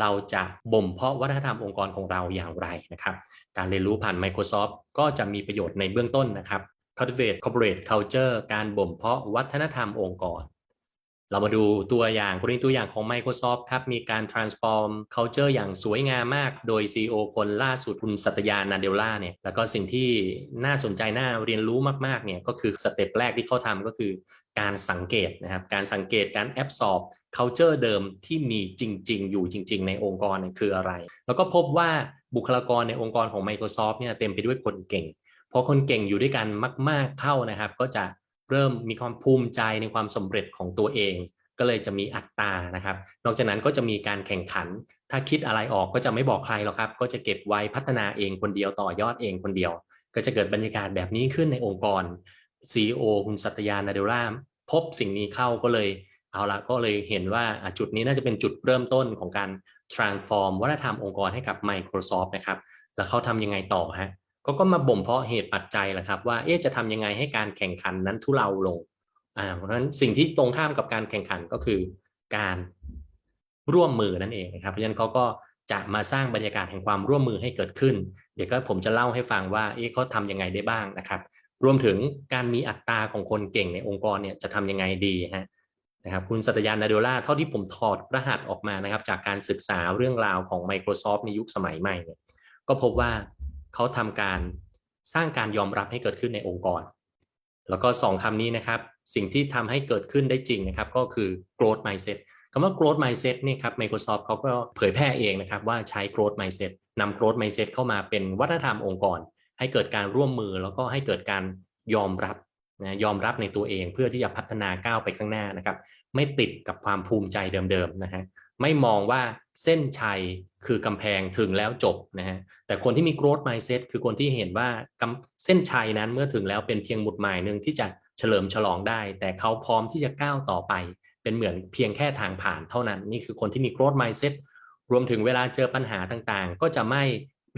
เราจะบ่มเพาะวัฒนธรรมองค์กรของเราอย่างไรนะครับ การเรียนรู้ผ่าน Microsoft ก็จะมีประโยชน์ในเบื้องต้นนะครับ cultivate corporate culture การบ่มเพาะวัฒนธรรมองค์กร เรามาดูตัวอย่างกรณีตัวอย่างของ Microsoft ครับ มีการ transform culture อย่างสวยงามมาก โดย CEO คนล่าสุดคุณสัตยานาเดลล่าเนี่ย แล้วก็สิ่งที่น่าสนใจน่าเรียนรู้มากๆเนี่ยก็คือสเต็ปแรกที่เขาทำก็คือการสังเกตนะครับ การสังเกตการ absorb culture เดิมที่มีจริง ๆ อยู่จริง ๆ ในองค์กรคืออะไร แล้วก็พบว่าบุคลากรในองค์กรของ Microsoft เนี่ยเต็มไปด้วยคนเก่งพอคนเก่งอยู่ด้วยกันมาก ๆเข้านะครับ ก็จะ เริ่มมีความภูมิใจในความสำเร็จของตัวเอง ก็เลยจะมีอัตรานะครับ นอกจากนั้นก็จะมีการแข่งขัน ถ้าคิดอะไรออกก็จะไม่บอกใครหรอกครับ ก็จะเก็บไว้พัฒนาเองคนเดียวต่อยอดเองคนเดียว ก็จะเกิดบรรยากาศแบบนี้ขึ้นในองค์กร CEO คุณสัตยานาเดลล่าพบสิ่งนี้เข้าก็เลยเอาละก็เลยเห็นว่าจุดนี้น่าจะเป็นจุดเริ่มต้นของการ transform วัฒนธรรมองค์กรให้กับ Microsoft นะครับ แล้วเขาทำยังไงต่อฮะ ก็ก็มาบ่มเพาะเหตุปัจจัยแหละครับ ว่าเอ๊ะจะทำยังไงให้การแข่งขันนั้นทุเลาลงอ่าเพราะฉะนั้นสิ่งที่ตรงข้ามกับการแข่งขันก็คือการร่วมมือนั่นเองนะครับเพราะฉะนั้นเขาก็จะมาสร้างบรรยากาศแห่งความร่วมมือให้เกิดขึ้น เดี๋ยวก็ผมจะเล่าให้ฟังว่าเอ๊ะเขาทำยังไงได้บ้างนะครับ รวมถึงการมีอัตราของคนเก่งในองค์กรเนี่ยจะทำยังไงดีฮะนะครับคุณสัตยานาเดล่าเท่าที่ผมถอดรหัสออกมานะครับ จากการศึกษาเรื่องราวของ Microsoft ในยุคสมัยใหม่เนี่ยก็พบว่า เขาทำการสร้างการยอมรับให้เกิดขึ้นในองค์กร แล้วก็สองคำนี้นะครับ สิ่งที่ทำให้เกิดขึ้นได้จริงนะครับ ก็คือ growth mindset คำว่า growth mindset นี่ครับ Microsoft เขาก็เผยแพร่เองนะครับ ว่าใช้ growth mindset นำ growth mindset เข้ามาเป็นวัฒนธรรมองค์กร ให้เกิดการร่วมมือแล้วก็ให้เกิดการยอมรับนะยอมรับในตัวเองเพื่อที่จะพัฒนาก้าวไปข้างหน้านะครับ ไม่ติดกับความภูมิใจเดิมๆนะฮะ ไม่มองว่าเส้นชัยคือกำแพงถึงแล้วจบนะฮะแต่คนที่มี growth mindset คือคนที่เห็นว่าเส้นชัยนั้นเมื่อถึงแล้วเป็นเพียงหมุดหมายหนึ่งที่จะเฉลิมฉลองได้ แต่เขาพร้อมที่จะก้าวต่อไป เป็นเหมือนเพียงแค่ทางผ่านเท่านั้น นี่คือคนที่มี growth mindset รวมถึงเวลาเจอปัญหาต่างๆ ก็จะไม่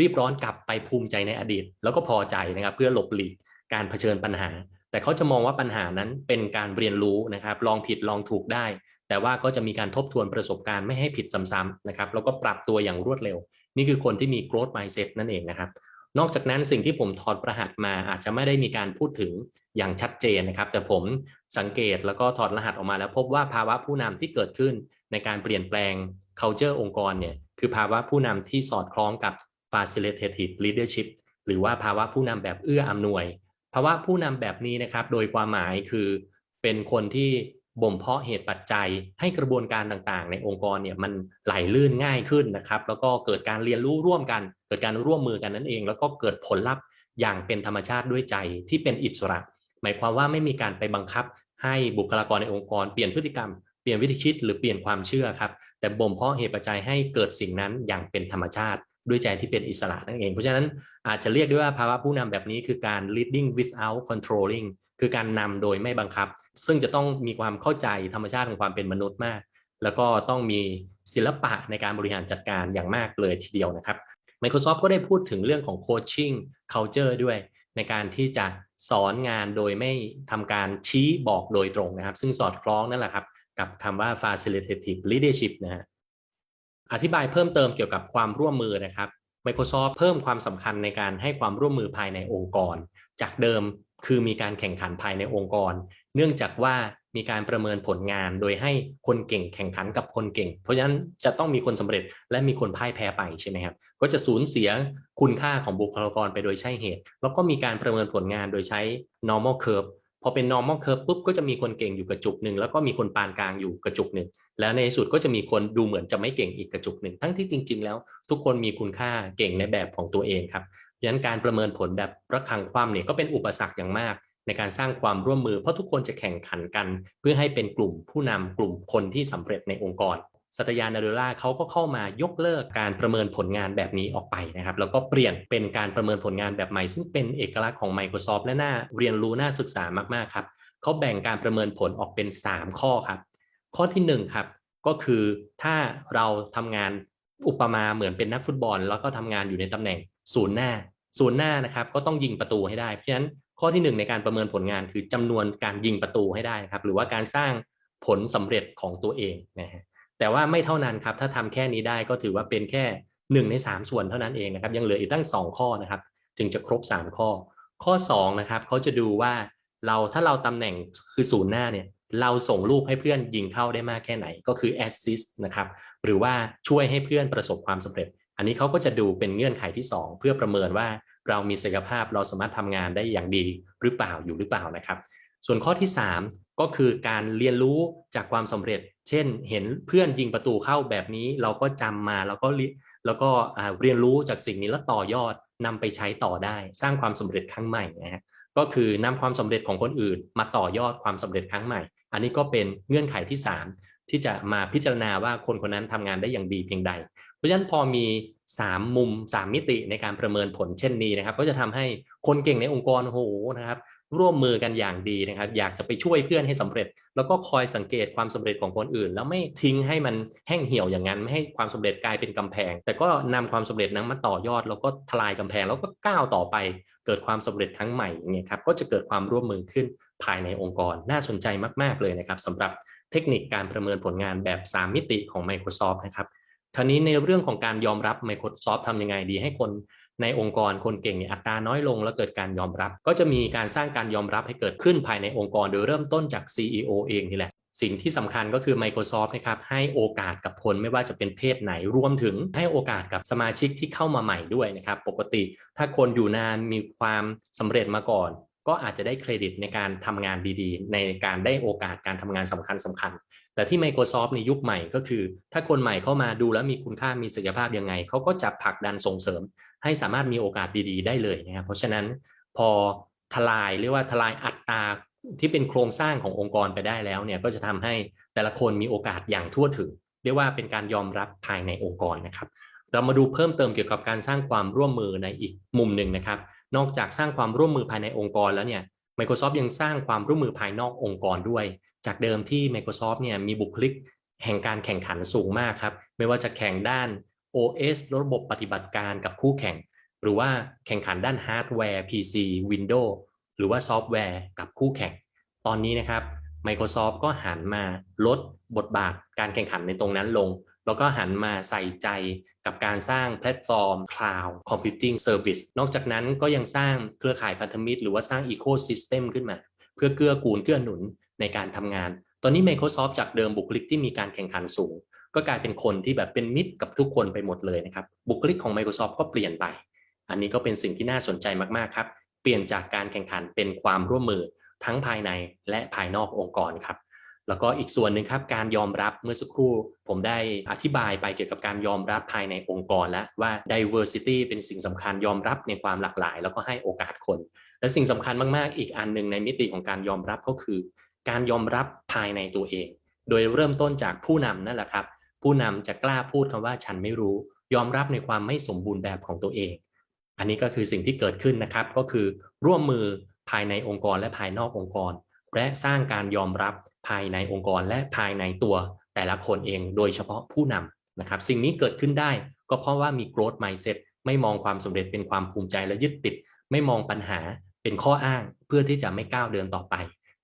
รีบร้อนกลับไปภูมิใจในอดีต แล้วก็พอใจนะครับเพื่อหลบหลีกการเผชิญปัญหา แต่เขาจะมองว่าปัญหานั้นเป็นการเรียนรู้นะครับ ลองผิดลองถูกได้ แต่ว่าก็จะมีการทบทวนประสบการณ์ไม่ให้ผิดซ้ำๆนะครับแล้วก็ปรับตัวอย่างรวดเร็ว นี่คือคนที่มี growth mindset นั่นเองนะครับ นอกจากนั้นสิ่งที่ผมถอดประหัตมาอาจจะไม่ได้มีการพูดถึงอย่างชัดเจนนะครับ แต่ผมสังเกตแล้วก็ถอดรหัสออกมาแล้วพบว่าภาวะผู้นำที่เกิดขึ้นในการเปลี่ยนแปลง culture องค์กรเนี่ยคือภาวะผู้นำที่สอดคล้องกับ facilitative leadership หรือว่าภาวะผู้นำแบบเอื้ออำนวย ภาวะผู้นำแบบนี้นะครับ โดยความหมายคือเป็นคนที่ บ่มเพาะเหตุปัจจัยให้กระบวนการต่างๆ ในองค์กรเนี่ยมันไหลลื่นง่ายขึ้นนะครับ แล้วก็เกิดการเรียนรู้ร่วมกัน เกิดการร่วมมือกันนั่นเอง แล้วก็เกิดผลลัพธ์อย่างเป็นธรรมชาติด้วยใจที่เป็นอิสระ หมายความว่าไม่มีการไปบังคับ ให้บุคลากรในองค์กรเปลี่ยนพฤติกรรมเปลี่ยนวิธีคิดหรือเปลี่ยนความเชื่อครับ แต่บ่มเพาะเหตุปัจจัยให้เกิดสิ่งนั้นอย่างเป็นธรรมชาติด้วยใจที่เป็นอิสระนั่นเอง เพราะฉะนั้นอาจจะเรียกได้ว่าภาวะผู้นำแบบนี้คือการ leading without controlling คือการนำโดยไม่บังคับ ซึ่งจะต้องมีความเข้าใจธรรมชาติของความเป็นมนุษย์มาก แล้วก็ต้องมีศิลปะในการบริหารจัดการอย่างมากเลยทีเดียวนะครับ Microsoft ก็ได้พูดถึงเรื่องของ coaching culture ด้วย ในการที่จะสอนงานโดยไม่ทำการชี้บอกโดยตรงนะครับ ซึ่งสอดคล้องนั่นแหละครับ กับคำว่า facilitative leadership นะฮะอธิบายเพิ่มเติมเกี่ยวกับความร่วมมือนะครับ Microsoft เพิ่มความสำคัญในการให้ความร่วมมือภายในองค์กร จากเดิม คือมีการแข่งขันภายในองค์กร เนื่องจากว่ามีการประเมินผลงานโดยให้คนเก่งแข่งขันกับคนเก่ง เพราะฉะนั้นจะต้องมีคนสำเร็จและมีคนพ่ายแพ้ไปใช่ไหมครับ ก็จะสูญเสียคุณค่าของบุคลากรไปโดยใช่เหตุ แล้วก็มีการประเมินผลงานโดยใช้ normal curve พอเป็น normal curve ปุ๊บก็จะมีคนเก่งอยู่กระจุกหนึ่งแล้วก็มีคนปานกลางอยู่กระจุกหนึ่งแล้วในสุดก็จะมีคนดูเหมือนจะไม่เก่งอีกกระจุกหนึ่งทั้งที่จริง ๆ แล้ว ทุกคนมีคุณค่าเก่งในแบบของตัวเองครับ ดังนั้นการประเมินผลแบบระคังคว่ำเนี่ยก็เป็นอุปสรรคอย่างมาก ในการสร้างความร่วมมือเพราะทุกคนจะแข่งขันกัน เพื่อให้เป็นกลุ่มผู้นำกลุ่มคนที่สำเร็จในองค์กรสัตยานาเดล่าเขาก็เข้ามายกเลิกการประเมินผลงานแบบนี้ออกไปนะครับ แล้วก็เปลี่ยนเป็นการประเมินผลงานแบบใหม่ ซึ่งเป็นเอกลักษณ์ของ Microsoft และน่าเรียนรู้น่าศึกษามากๆครับเขาแบ่งการประเมินผลออกเป็น 3 ข้อครับ ข้อที่1ครับก็คือถ้าเราทำงานอุปมาเหมือนเป็นนักฟุตบอล แล้วก็ทำงานอยู่ในตำแหน่ง ศูนย์หน้าศูนย์หน้านะครับก็ต้องยิงประตูให้ได้เพราะฉะนั้นข้อที่ 1 ในการประเมินผลงานคือจำนวนการยิงประตูให้ได้ครับหรือว่าการสร้างผลสำเร็จของตัวเองนะฮะแต่ว่าไม่เท่านั้นครับถ้าทำแค่นี้ได้ก็ถือว่าเป็นแค่หนึ่งในสามส่วนเท่านั้นเองนะครับยังเหลืออีกตั้งสองข้อนะครับจึงจะครบสามข้อ ข้อสองนะครับเขาจะดูว่าเราถ้าเราตำแหน่งคือศูนย์หน้าเนี่ยเราส่งลูกให้เพื่อนยิงเข้าได้มากแค่ไหนก็คือ assist นะครับหรือว่าช่วยให้เพื่อนประสบความสำเร็จ อันนี้เขาก็จะดูเป็นเงื่อนไขที่ 2 เพื่อประเมินว่าเรามีศักยภาพเราสามารถทำงานได้อย่างดีหรือเปล่าอยู่หรือเปล่านะครับ ส่วนข้อที่ 3 ก็คือการเรียนรู้จากความสำเร็จ เช่น เห็นเพื่อนยิงประตูเข้าแบบนี้เราก็จำมาแล้วก็แล้วก็เรียนรู้จากสิ่งนี้แล้วต่อยอดนำไปใช้ต่อได้ สร้างความสำเร็จครั้งใหม่นะฮะก็คือนำความสำเร็จของคนอื่น มาต่อยอดความสำเร็จครั้งใหม่ อันนี้ก็เป็นเงื่อนไขที่ 3 ที่จะมาพิจารณาว่าคนคนนั้นทำงานได้อย่างดีเพียงใด เพราะฉะนั้นพอมี 3 มุม 3 มิติในการประเมินผลเช่นนี้นะครับ ก็จะทำให้คนเก่งในองค์กรโอ้โหนะครับร่วมมือกันอย่างดีนะครับ อยากจะไปช่วยเพื่อนให้สำเร็จ แล้วก็คอยสังเกตความสำเร็จของคนอื่น แล้วไม่ทิ้งให้มันแห้งเหี่ยวอย่างนั้นไม่ให้ความสำเร็จกลายเป็นกำแพง แต่ก็นำความสำเร็จนั้นมาต่อยอด แล้วก็ทลายกำแพง แล้วก็ก้าวต่อไป เกิดความสำเร็จครั้งใหม่เงี้ยครับก็จะเกิดความร่วมมือขึ้นภายในองค์กรน่าสนใจมาก ๆเลยนะครับสำหรับเทคนิคการประเมินผลงานแบบ 3 มิติของ Microsoft นะครับ คราวนี้ในเรื่องของการยอมรับ Microsoft ทำยังไงดีให้คนในองค์กรคนเก่งเนี่ยอัตราน้อยลงแล้วเกิดการยอมรับ ก็จะมีการสร้างการยอมรับให้เกิดขึ้นภายในองค์กร โดยเริ่มต้นจาก CEO เองนี่แหละ สิ่งที่สำคัญก็คือ Microsoft นะครับให้โอกาสกับคนไม่ว่าจะเป็นเพศไหนรวมถึงให้โอกาสกับสมาชิกที่เข้ามาใหม่ด้วยนะครับปกติถ้าคนอยู่นานมีความสำเร็จมาก่อน ก็อาจจะได้เครดิตในการทำงานดีๆ ในการได้โอกาสการทำงานสำคัญสำคัญ แต่ที่ Microsoft ในยุคใหม่ก็คือ ถ้าคนใหม่เข้ามาดูแล้วมีคุณค่ามีศักยภาพยังไงเขาก็จะผลักดันส่งเสริม ให้สามารถมีโอกาสดีๆ ได้เลยนะครับเพราะฉะนั้นพอทลายเรียกว่าทลายอัตราที่เป็นโครงสร้างขององค์กรไปได้แล้วเนี่ยก็จะทำให้แต่ละคนมีโอกาสอย่างทั่วถึง เรียกว่าเป็นการยอมรับภายในองค์กรนะครับ เรามาดูเพิ่มเติมเกี่ยวกับการสร้างความร่วมมือในอีกมุมหนึ่งนะครับ นอกจากสร้างความร่วมมือภายในองค์กรแล้วเนี่ย Microsoft ยังสร้างความร่วมมือภายนอกองค์กรด้วย จากเดิมที่ Microsoft เนี่ยมีบุคลิกแห่งการแข่งขันสูงมากครับ ไม่ว่าจะแข่งด้าน OS ระบบปฏิบัติการกับคู่แข่ง หรือว่าแข่งขันด้านฮาร์ดแวร์ PC Windows หรือว่าซอฟต์แวร์กับคู่แข่ง ตอนนี้นะครับ Microsoft ก็หันมาลดบทบาทการแข่งขันในตรงนั้นลง แล้วก็หันมาใส่ใจกับการสร้างแพลตฟอร์ม Cloud Computing Service นอกจากนั้นก็ยังสร้างเครือข่ายพันธมิตร หรือว่าสร้าง Ecosystem ขึ้นมา เพื่อเกื้อกูลเกื้อหนุน ในการทำงาน ตอนนี้ Microsoft จากเดิมบุคลิกที่มีการแข่งขันสูง ก็กลายเป็นคนที่แบบเป็นมิตรกับทุกคนไปหมดเลยนะครับ บุคลิกของ Microsoft ก็เปลี่ยนไป อันนี้ก็เป็นสิ่งที่น่าสนใจมากๆครับ เปลี่ยนจากการแข่งขันเป็นความร่วมมือทั้งภายในและภายนอกองค์กรครับ แล้วก็อีกส่วนหนึ่งครับการยอมรับเมื่อสักครู่ ผมได้อธิบายไปเกี่ยวกับการยอมรับภายในองค์กรแล้วว่า diversity เป็นสิ่งสำคัญยอมรับในความหลากหลาย แล้วก็ให้โอกาสคน และสิ่งสำคัญมากๆ อีกอันหนึ่งในมิติของการยอมรับก็คือ การยอมรับภายในตัวเอง โดยเริ่มต้นจากผู้นำนั่นแหละครับ ผู้นำจะกล้าพูดคำว่าฉันไม่รู้ ยอมรับในความไม่สมบูรณ์แบบของตัวเอง อันนี้ก็คือสิ่งที่เกิดขึ้นนะครับ ก็คือร่วมมือภายในองค์กรและภายนอกองค์กร และสร้างการยอมรับภายในองค์กรและภายในตัวแต่ละคนเอง โดยเฉพาะผู้นำนะครับ สิ่งนี้เกิดขึ้นได้ก็เพราะว่ามี growth mindset ไม่มองความสำเร็จเป็นความภูมิใจและยึดติด ไม่มองปัญหาเป็นข้ออ้างเพื่อที่จะไม่ก้าวเดินต่อไป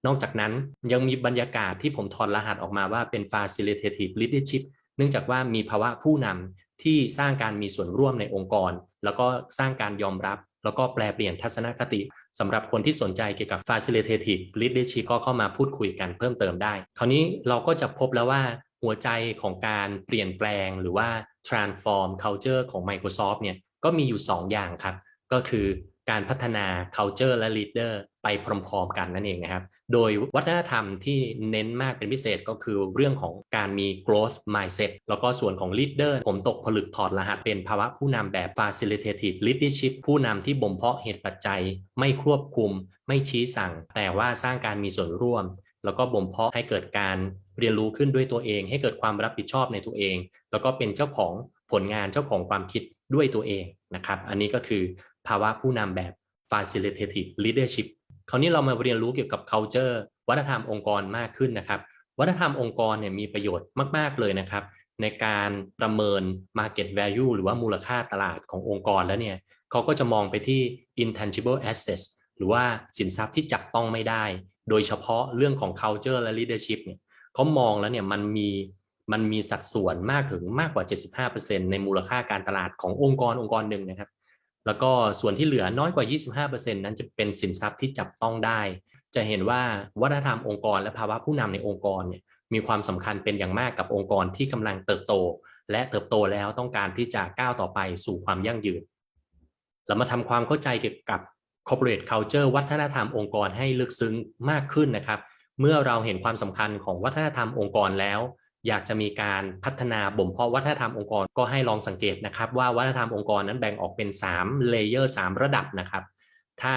นอกจากนั้นยังมีบรรยากาศที่ผมถอดรหัสออกมาว่าเป็น facilitative leadership เนื่องจากว่ามีภาวะผู้นำที่สร้างการมีส่วนร่วมในองค์กร แล้วก็สร้างการยอมรับ แล้วก็แปลเปลี่ยนทัศนคติสำหรับคนที่สนใจเกี่ยวกับ facilitative leadership ก็เข้ามาพูดคุยกันเพิ่มเติมได้ คราวนี้เราก็จะพบแล้วว่าหัวใจของการเปลี่ยนแปลงหรือว่า transform culture ของ Microsoft เนี่ยก็มีอยู่ 2 อย่างครับ ก็คือ การพัฒนา culture และ leader ไปพร้อมๆกันนั่นเองนะครับ โดยวัฒนธรรมที่เน้นมากเป็นพิเศษก็คือเรื่องของการมี growth mindset แล้วก็ส่วนของ leader ผมตกผลึกถอดรหัสเป็นภาวะผู้นำแบบ facilitative leadership ผู้นำที่บ่มเพาะเหตุปัจจัย ไม่ควบคุม ไม่ชี้สั่ง แต่ว่าสร้างการมีส่วนร่วม แล้วก็บ่มเพาะให้เกิดการเรียนรู้ขึ้นด้วยตัวเอง ให้เกิดความรับผิดชอบในตัวเอง แล้วก็เป็นเจ้าของผลงานเจ้าของความคิดด้วยตัวเองนะครับ อันนี้ก็คือ ภาวะผู้นำแบบ facilitative leadership คราวนี้เรามาเรียนรู้เกี่ยวกับ culture วัฒนธรรมองค์กรมากขึ้นนะครับ วัฒนธรรมองค์กรเนี่ยมีประโยชน์มาก ๆ เลยนะครับ ในการประเมิน market value หรือว่ามูลค่าตลาดขององค์กรแล้วเนี่ยเขาก็จะมองไปที่ intangible assets หรือว่าสินทรัพย์ที่จับต้องไม่ได้ โดยเฉพาะเรื่องของ culture และ leadership เนี่ยเขามองแล้วเนี่ยมันมีมันมีสัดส่วนมากถึงมากกว่า 75%ในมูลค่าการตลาดขององค์กรองค์กรหนึ่งนะครับ แล้วก็ส่วนที่เหลือน้อยกว่า 25%นั้นจะเป็นสินทรัพย์ที่จับต้องได้ จะเห็นว่าวัฒนธรรมองค์กรและภาวะผู้นำในองค์กรเนี่ยมีความสำคัญเป็นอย่างมากกับองค์กรที่กำลังเติบโต และเติบโตแล้วต้องการที่จะก้าวต่อไปสู่ความยั่งยืน เรามาทำความเข้าใจเกี่ยวกับ corporate culture วัฒนธรรมองค์กรให้ลึกซึ้งมากขึ้นนะครับ เมื่อเราเห็นความสำคัญของวัฒนธรรมองค์กรแล้ว อยากจะมีการพัฒนาบ่มเพาะวัฒนธรรมองค์กรก็ให้ลองสังเกตนะครับ ว่าวัฒนธรรมองค์กรนั้นแบ่งออกเป็น3เลเยอร์3ระดับนะครับ ถ้า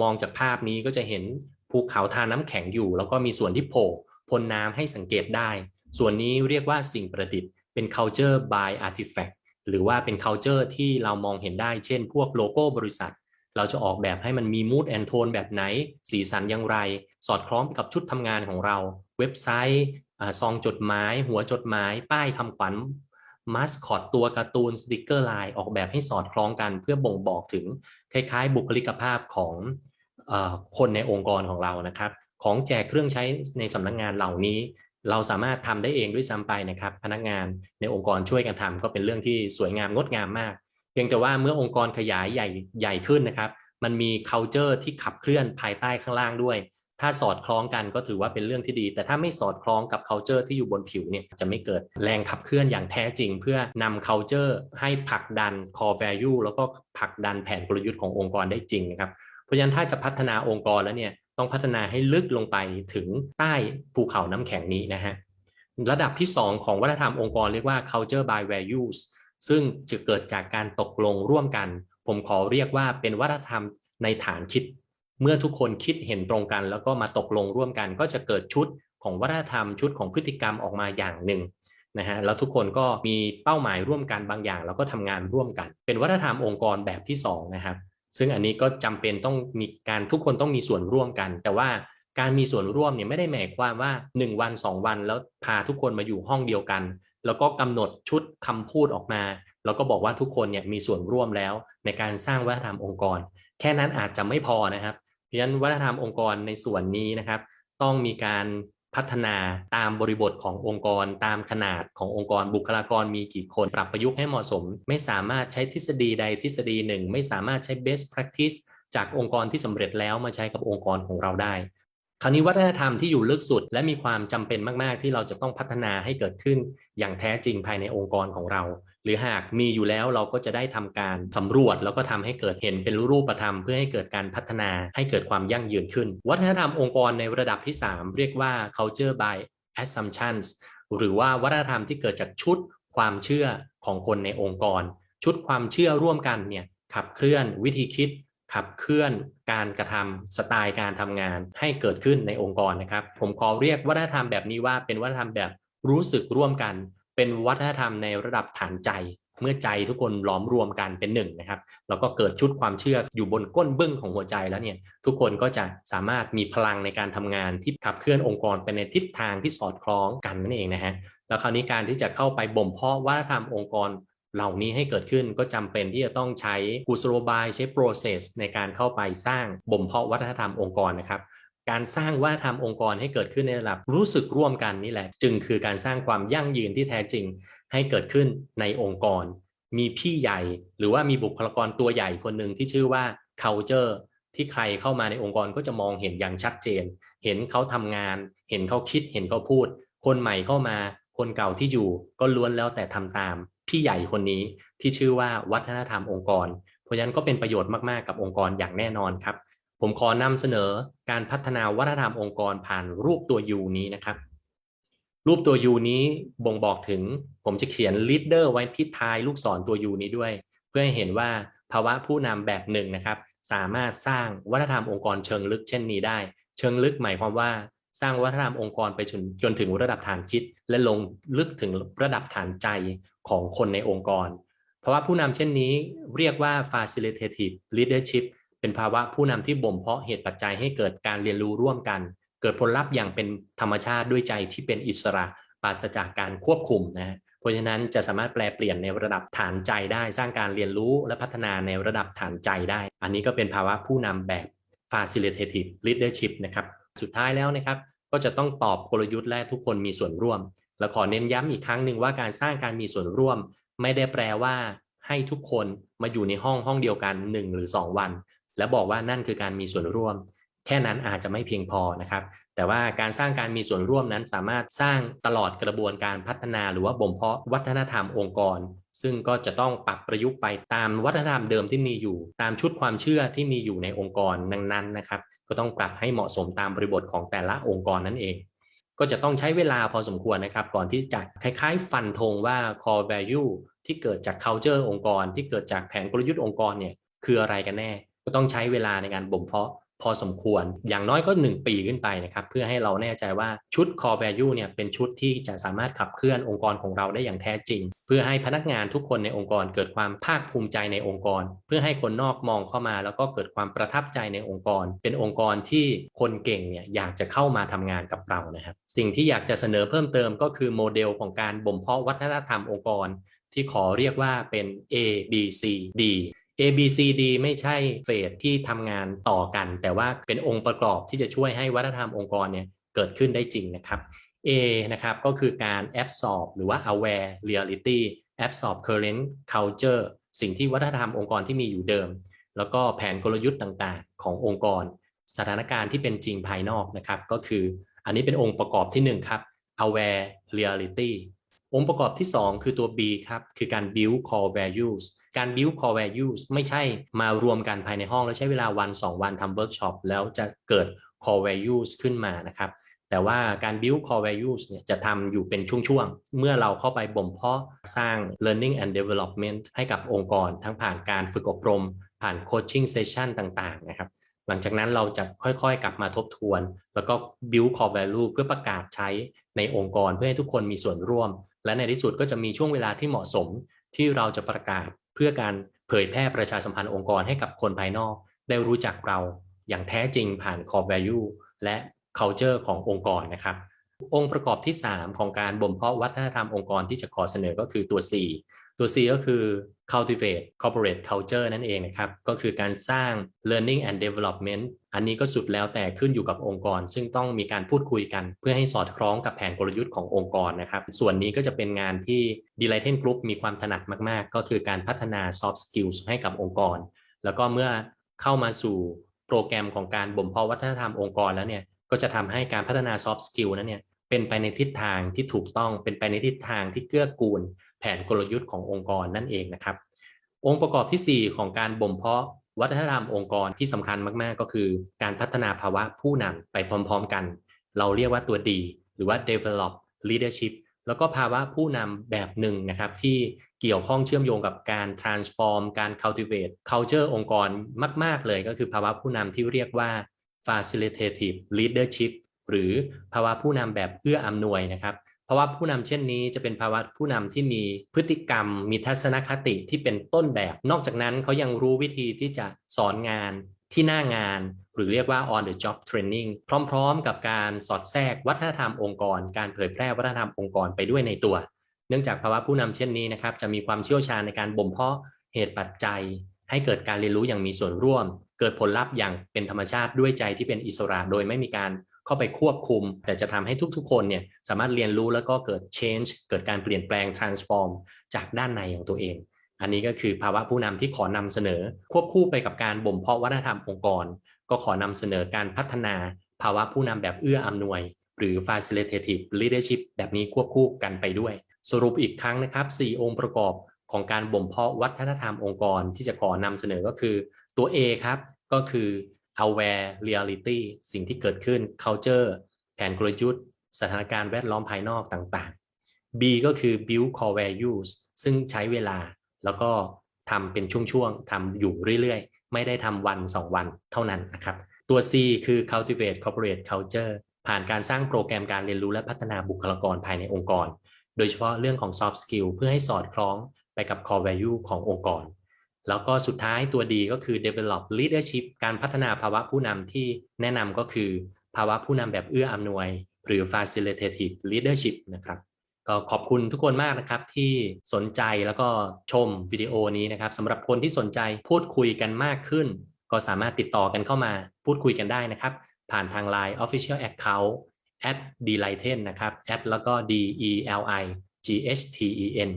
มองจากภาพนี้ก็จะเห็นภูเขาทาน้ำแข็งอยู่ แล้วก็มีส่วนที่โผล่พ้นน้ำให้สังเกตได้ ส่วนนี้เรียกว่าสิ่งประดิษฐ์เป็น culture by artifact หรือว่าเป็น culture ที่เรามองเห็นได้ เช่น พวกโลโก้บริษัท เราจะออกแบบให้มันมี mood and tone แบบไหน สีสันอย่างไร สอดคล้องกับชุดทำงานของเรา เว็บไซต์ซองจดหมาย หัวจดหมาย ป้ายคำขวัญมาสคอตตัวการ์ตูนสติกเกอร์ไลน์ออกแบบให้สอดคล้องกันเพื่อบ่งบอกถึงคล้ายๆ บุคลิกภาพของอคนในองค์กรของเรานะครับ ของแจกเครื่องใช้ในสำนักงงานเหล่านี้ เราสามารถทำได้เองด้วยซ้ำไปนะครับ พนักงานในองค์กรช่วยกันทำก็เป็นเรื่องที่สวยงามงดงามมาก พียงแต่ว่าเมื่อองค์กรขยายใหญ่ใหญ่ขึ้นนะครับ มันมี culture ที่ขับเคลื่อนภายใต้ข้างล่างด้วย ถ้าสอดคล้องกันก็ถือว่าเป็นเรื่องที่ดี แต่ถ้าไม่สอดคล้องกับ culture ที่อยู่บนผิวเนี่ยจะไม่เกิดแรงขับเคลื่อนอย่างแท้จริง เพื่อนำ culture ให้ผลักดัน core value แล้วก็ผลักดันแผนกลยุทธ์ขององค์กรได้จริงนะครับเพราะฉะนั้นถ้าจะพัฒนาองค์กรแล้วเนี่ยต้องพัฒนาให้ลึกลงไปถึงใต้ภูเขาน้ำแข็งนี้นะฮะระดับที่ 2 ของวัฒนธรรมองค์กรเรียกว่า culture by values ซึ่งจะเกิดจากการตกลงร่วมกัน ผมขอเรียกว่าเป็นวัฒนธรรมในฐานคิด เมื่อทุกคนคิดเห็นตรงกัน แล้วก็มาตกลงร่วมกัน ก็จะเกิดชุดของวัฒนธรรมชุดของพฤติกรรมออกมาอย่างหนึ่งนะฮะแล้วทุกคนก็มีเป้าหมายร่วมกันบางอย่าง แล้วก็ทำงานร่วมกัน เป็นวัฒนธรรมองค์กรแบบที่2นะครับซึ่งอันนี้ก็จำเป็นต้องมีการทุกคนต้องมีส่วนร่วมกัน แต่ว่า การมีส่วนร่วมเนี่ยไม่ได้หมายความว่า 1 วัน 2 วันแล้วพาทุกคนมาอยู่ห้องเดียวกัน แล้วก็กำหนดชุดคำพูดออกมา แล้วก็บอกว่าทุกคนเนี่ยมีส่วนร่วมแล้วในการสร้างวัฒนธรรมองค์กร แค่นั้นอาจจะไม่พอนะครับ เพราะฉะนั้นวัฒนธรรมองค์กรในส่วนนี้นะครับ ต้องมีการพัฒนาตามบริบทขององค์กร ตามขนาดขององค์กรบุคลากรมีกี่คน ปรับประยุกต์ให้เหมาะสม ไม่สามารถใช้ทฤษฎีใดทฤษฎีหนึ่ง ไม่สามารถใช้ best practice จากองค์กรที่สำเร็จแล้วมาใช้กับองค์กรของเราได้ คราวนี้วัฒนธรรมที่อยู่ลึกสุด และมีความจำเป็นมาก ๆ ที่เราจะต้องพัฒนาให้เกิดขึ้นอย่างแท้จริงภายในองค์กรของเรา หรือหากมีอยู่แล้วเราก็จะได้ทำการสำรวจ แล้วก็ทำให้เกิดเห็นเป็นรูปธรรม เพื่อให้เกิดการพัฒนาให้เกิดความยั่งยืนขึ้น วัฒนธรรมองค์กรในระดับที่ 3 เรียกว่า culture by assumptions หรือว่าวัฒนธรรมที่เกิดจากชุดความเชื่อของคนในองค์กร ชุดความเชื่อร่วมกันเนี่ยขับเคลื่อนวิธีคิด ขับเคลื่อนการกระทำสไตล์การทำงานให้เกิดขึ้นในองค์กรนะครับ ผมขอเรียกวัฒนธรรมแบบนี้ว่าเป็นวัฒนธรรมแบบรู้สึกร่วมกัน เป็นวัฒนธรรมในระดับฐานใจ เมื่อใจทุกคนล้อมรวมกันเป็นหนึ่งนะครับแล้วก็เกิดชุดความเชื่ออยู่บนก้นบึ้งของหัวใจแล้วเนี่ยทุกคนก็จะสามารถมีพลังในการทำงานที่ขับเคลื่อนองค์กรไปในทิศทางที่สอดคล้องกันนั่นเองนะฮะแล้วคราวนี้การที่จะเข้าไปบ่มเพาะวัฒนธรรมองค์กร เหล่านี้ให้เกิดขึ้นก็จำเป็นที่จะต้องใช้กุศโลบายใช้ process ในการเข้าไปสร้างบ่มเพาะวัฒนธรรมองค์กรนะครับการสร้างวัฒนธรรมองค์กรให้เกิดขึ้นในระดับรู้สึกร่วมกันนี่แหละ จึงคือการสร้างความยั่งยืนที่แท้จริงให้เกิดขึ้นในองค์กร มีพี่ใหญ่ หรือว่ามีบุคลากรตัวใหญ่คนหนึ่งที่ชื่อว่า culture ที่ใครเข้ามาในองค์กรก็จะมองเห็นอย่างชัดเจน เห็นเขาทำงาน เห็นเขาคิดเห็นเขาพูด คนใหม่เข้ามา คนเก่าที่อยู่ก็ล้วนแล้วแต่ทำตาม พี่ใหญ่คนนี้ที่ชื่อว่าวัฒนธรรมองค์กร เพราะฉะนั้นก็เป็นประโยชน์มาก ๆ กับองค์กรอย่างแน่นอนครับ ผมขอนำเสนอการพัฒนาวัฒนธรรมองค์กรผ่านรูปตัว U นี้นะครับ รูปตัว U นี้บ่งบอกถึง ผมจะเขียน leader ไว้ที่ท้ายลูกศรตัว U นี้ด้วย เพื่อให้เห็นว่าภาวะผู้นำแบบหนึ่งนะครับ สามารถสร้างวัฒนธรรมองค์กรเชิงลึกเช่นนี้ได้ เชิงลึกหมายความว่า สร้างวัฒนธรรมองค์กรไปจนจนถึงระดับฐานคิด และลงลึกถึงระดับฐานใจของคนในองค์กรภาะวะผู้นำเช่นนี้เรียกว่า facilitative leadership เป็นภาวะผู้นำที่บ่มเพาะเหตุปัจจัยให้เกิดการเรียนรู้ร่วมกัน เกิดผลลัพธ์อย่างเป็นธรรมชาติด้วยใจที่เป็นอิสระปราศจากการควบคุมนะเพราะฉะนั้นจะสามารถแปลเปลี่ยนในระดับฐานใจได้ สร้างการเรียนรู้และพัฒนาในระดับฐานใจได้ อันนี้ก็เป็นภาวะผู้นำแบบ facilitative leadership นะครับ สุดท้ายแล้วนะครับ ก็จะต้องตอบกลยุทธ์และทุกคนมีส่วนร่วม แล้วขอเน้นย้ำอีกครั้งหนึ่งว่าการสร้างการมีส่วนร่วม ไม่ได้แปลว่า ให้ทุกคนมาอยู่ในห้องห้องเดียวกัน 1 หรือ 2 วัน แล้วบอกว่านั่นคือการมีส่วนร่วม แค่นั้นอาจจะไม่เพียงพอนะครับ แต่ว่าการสร้างการมีส่วนร่วมนั้นสามารถสร้างตลอดกระบวนการพัฒนาหรือว่าบ่มเพาะวัฒนธรรมองค์กร ซึ่งก็จะต้องปรับประยุกต์ไปตามวัฒนธรรมเดิมที่มีอยู่ ตามชุดความเชื่อที่มีอยู่ในองค์กรนั้นๆนะครับ ก็ต้องปรับให้เหมาะสมตามบริบทของแต่ละองค์กรนั่นเอง ก็จะต้องใช้เวลาพอสมควรนะครับ ก่อนที่จะคล้ายๆ ฟันธงว่า core value ที่เกิดจาก culture องค์กร ที่เกิดจากแผนกลยุทธ์องค์กรเนี่ยคืออะไรกันแน่ ก็ต้องใช้เวลาในการบ่มเพาะ พอสมควร อย่างน้อยก็ 1 ปีขึ้นไปนะครับ เพื่อให้เราแน่ใจว่าชุด core value เนี่ยเป็นชุดที่จะสามารถขับเคลื่อนองค์กรของเราได้อย่างแท้จริง เพื่อให้พนักงานทุกคนในองค์กรเกิดความภาคภูมิใจในองค์กร เพื่อให้คนนอกมองเข้ามา แล้วก็เกิดความประทับใจในองค์กร เป็นองค์กรที่คนเก่งเนี่ยอยากจะเข้ามาทำงานกับเรานะครับ สิ่งที่อยากจะเสนอเพิ่มเติมก็คือโมเดลของการบ่มเพาะวัฒนธรรมองค์กร ที่ขอเรียกว่าเป็น A B C D A B C D ไม่ใช่เฟสที่ทำงานต่อกัน แต่ว่าเป็นองค์ประกอบที่จะช่วยให้วัฒนธรรมองค์กรเนี่ยเกิดขึ้นได้จริงนะครับ A นะครับก็คือการ absorb หรือว่า aware reality absorb current culture สิ่งที่วัฒนธรรมองค์กรที่มีอยู่เดิม แล้วก็แผนกลยุทธ์ต่างๆ ขององค์กร สถานการณ์ที่เป็นจริงภายนอกนะครับก็คืออันนี้เป็นองค์ประกอบที่1ครับ aware reality องค์ประกอบที่ 2 คือตัว B ครับ คือการ build core values การ build core values ไม่ใช่มารวมกันภายในห้อง แล้วใช้เวลาวัน 2 วันทำเวิร์กช็อปแล้วจะเกิด core values ขึ้นมานะครับแต่ว่าการ build core values เนี่ยจะทำอยู่เป็นช่วงๆ เมื่อเราเข้าไปบ่มเพาะสร้าง learning and development ให้กับองค์กร ทั้งผ่านการฝึกอบรม ผ่าน coaching session ต่างๆ นะครับ หลังจากนั้นเราจะค่อยๆ กลับมาทบทวน แล้วก็ build core value เพื่อประกาศใช้ในองค์กรเพื่อให้ทุกคนมีส่วนร่วม และในที่สุดก็จะมีช่วงเวลาที่เหมาะสมที่เราจะประกาศ พื่อการเผยแพร่ประชาสัมพันธ์องค์กรให้กับคนภายนอก ได้รู้จักเราอย่างแท้จริงผ่าน core value และ culture ขององค์กรนะครับ องค์ประกอบที่ 3 ของการบ่มเพาะวัฒนธรรมองค์กรที่จะขอเสนอก็คือตัว C ตัว C ก็คือ cultivate corporate culture นั่นเองนะครับ ก็คือการสร้าง learning and development อันนี้ก็สุดแล้วแต่ขึ้นอยู่กับองค์กร ซึ่งต้องมีการพูดคุยกัน เพื่อให้สอดคล้องกับแผนกลยุทธ์ขององค์กรนะครับ ส่วนนี้ก็จะเป็นงานที่ d e l i g h t e n Group มีความถนัดมากๆ ก็คือการพัฒนา soft skills ให้กับองค์กร แล้วก็เมื่อเข้ามาสู่โปรแกรมของการบ่มเพาะวัฒนธรรมองค์กรแล้วเนี่ยก็จะทำให้การพัฒนา soft skill นั้นเนี่ยเป็นไปในทิศทางที่ถูกต้องเป็นไปในทิศทางที่เกื้อกูล แผนกลยุทธ์ขององค์กรนั่นเองนะครับ องค์ประกอบที่ 4 ของการบ่มเพาะวัฒนธรรมองค์กรที่สำคัญมาก ๆ ก็คือ การพัฒนาภาวะผู้นำไปพร้อม ๆ กัน เราเรียกว่าตัวดีหรือว่า develop leadership แล้วก็ภาวะผู้นำแบบหนึ่งนะครับที่เกี่ยวข้องเชื่อมโยงกับการ transform การ cultivate culture องค์กรมาก ๆ เลยก็คือภาวะผู้นำที่เรียกว่า facilitative leadership หรือภาวะผู้นำแบบเอื้ออำนวยนะครับ ภาะวะผู้นำเช่นนี้จะเป็นภาวะผู้นำที่มีพฤติกรรม มีทัศนคติที่เป็นต้นแบบ นอกจากนั้นเขายังรู้วิธีที่จะสอนงานที่หน้างาน หรือเรียกว่า on the job training พร้อมๆ กับการสอดแทรกวัฒนธรรมองค์กร การเผยแพร่วัฒนธรรมองค์กรไปด้วยในตัว เนื่องจากภาวะผู้นำเช่นนี้นะครับจะมีความเชี่ยวชาญในการบ่มเพาะเหตุปัจจัย ให้เกิดการเรียนรู้อย่างมีส่วนร่วม เกิดผลลัพธ์อย่างเป็นธรรมชาติด้วยใจที่เป็นอิสระ โดยไม่มีการ เข้าไปควบคุม แต่จะทำให้ทุกๆ คนเนี่ยสามารถเรียนรู้แล้วก็เกิด change เกิดการเปลี่ยนแปลง transform จากด้านในของตัวเอง อันนี้ก็คือภาวะผู้นำที่ขอนำเสนอ ควบคู่ไปกับการบ่มเพาะวัฒนธรรมองค์กร ก็ขอนำเสนอการพัฒนาภาวะผู้นำแบบเอื้ออำนวย หรือ facilitative leadership แบบนี้ควบคู่กันไปด้วย สรุปอีกครั้งนะครับ 4 องค์ประกอบของการบ่มเพาะวัฒนธรรมองค์กรที่จะขอนำเสนอก็คือตัว A ครับก็คือ aware reality สิ่งที่เกิดขึ้น culture แผนกลยุทธ์ สถานการณ์แวดล้อมภายนอกต่างๆ B ก็คือ build core values ซึ่งใช้เวลาแล้วก็ทำเป็นช่วงๆทำอยู่เรื่อยๆ ไม่ได้ทำวัน 2 วันเท่านั้นนะครับ ตัว C คือ cultivate corporate culture ผ่านการสร้างโปรแกรมการเรียนรู้และพัฒนาบุคลากรภายในองค์กร โดยเฉพาะเรื่องของ soft skill เพื่อให้สอดคล้องไปกับ core value ขององค์กร แล้วก็สุดท้ายตัวดีก็คือ develop leadership การพัฒนาภาวะผู้นำที่แนะนำก็คือภาวะผู้นำแบบเอื้ออำนวย หรือ facilitative leadership นะครับ ก็ขอบคุณทุกคนมากนะครับที่สนใจแล้วก็ชมวิดีโอนี้นะครับสำหรับคนที่สนใจพูดคุยกันมากขึ้น ก็สามารถติดต่อกันเข้ามาพูดคุยกันได้นะครับ ผ่านทาง Line Official Account at delighten นะครับ at แล้วก็ d e l i g h t e n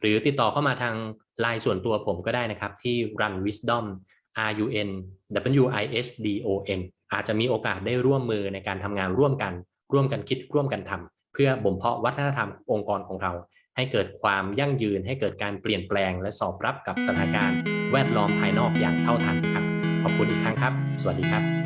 หรือติดต่อเข้ามาทาง ไลน์ส่วนตัวผมก็ได้นะครับที่ run wisdom r u n w i s d o m อาจจะมีโอกาสได้ร่วมมือในการทำงานร่วมกัน ร่วมกันคิดร่วมกันทำเพื่อบ่มเพาะวัฒนธรรมองค์กรของเรา ให้เกิดความยั่งยืน ให้เกิดการเปลี่ยนแปลง และสอบรับกับสถานการณ์ แวดล้อมภายนอกอย่างเท่าทันครับ ขอบคุณอีกครั้งครับ สวัสดีครับ